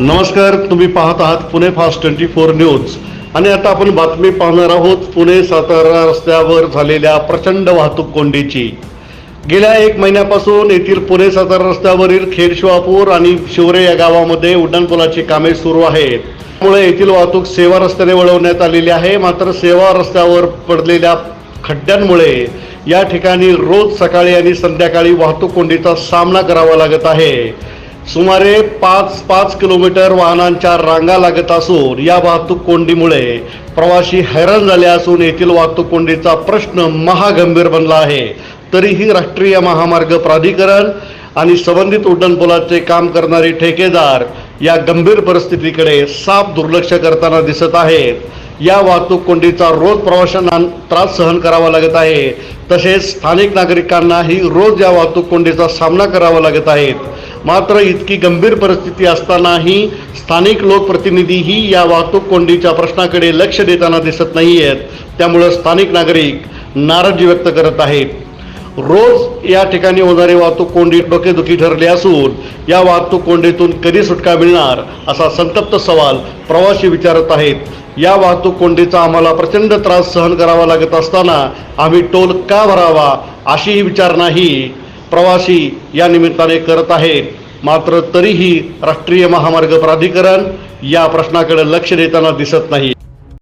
नमस्कार तुम्ही पाहत आहात Pune fast twenty four news. आणि आता आपण बातमी पाहणार आहोत पुणे सातारा रस्त्यावर झालेल्या प्रचंड वाहतूक कोंडीची. गेल्या एक महिन्यापासून येथील पुणे सातारा रस्त्यावरील खेड शिवापूर आणि शिवरे या गावामध्ये उड्डाणपुलाची कामे सुरू आहेत. त्यामुळे येथील वाहतूक सेवा रस्त्याने वळवण्यात आलेली आहे मात्र सेवा रस्त्यावर पडलेल्या खड्ड्यांमुळे या ठिकाणी रोज सकाळी आणि संध्याकाळी वाहतूक कोंडीचा सामना करावा लागत आहे. सुमारे पाच पाच किलोमीटर वाहनांच्या रांगा लागत असून या वाहतूक कोंडीमुळे प्रवासी हैराण झाले असून येथील वाहतूक कोंडीचा प्रश्न महागंभीर बनला आहे. तरीही राष्ट्रीय महामार्ग प्राधिकरण आणि संबंधित उड्डाणपुलाचे काम करणारे ठेकेदार या गंभीर परिस्थितीकडे साफ दुर्लक्ष करताना दिसत आहेत. या वाहतूक कोंडीचा रोज प्रवाशांना त्रास सहन करावा लागत आहे. तसेच स्थानिक नागरिकांनाही रोज या वाहतूक कोंडीचा सामना करावा लागत आहेत मात्र इतकी गंभीर परिस्थिती असतानाही स्थानिक लोकप्रतिनिधीही या वाहतूक कोंडीच्या प्रश्नाकडे लक्ष देताना दिसत नाही आहेत त्यामुळं स्थानिक नागरिक नाराजी व्यक्त करत आहेत. रोज या ठिकाणी होणारी वाहतूक कोंडी डोकेदुखी ठरली असून या वाहतूक कोंडीतून कधी सुटका मिळणार असा संतप्त सवाल प्रवासी विचारत आहेत. या वाहतूक कोंडीचा आम्हाला प्रचंड त्रास सहन करावा लागत असताना आम्ही टोल का भरावा अशीही विचारणाही प्रवासी या निमित्ताने करत आहेत मात्र तरीही राष्ट्रीय महामार्ग प्राधिकरण या प्रश्नाकडे लक्ष देताना दिसत नाही.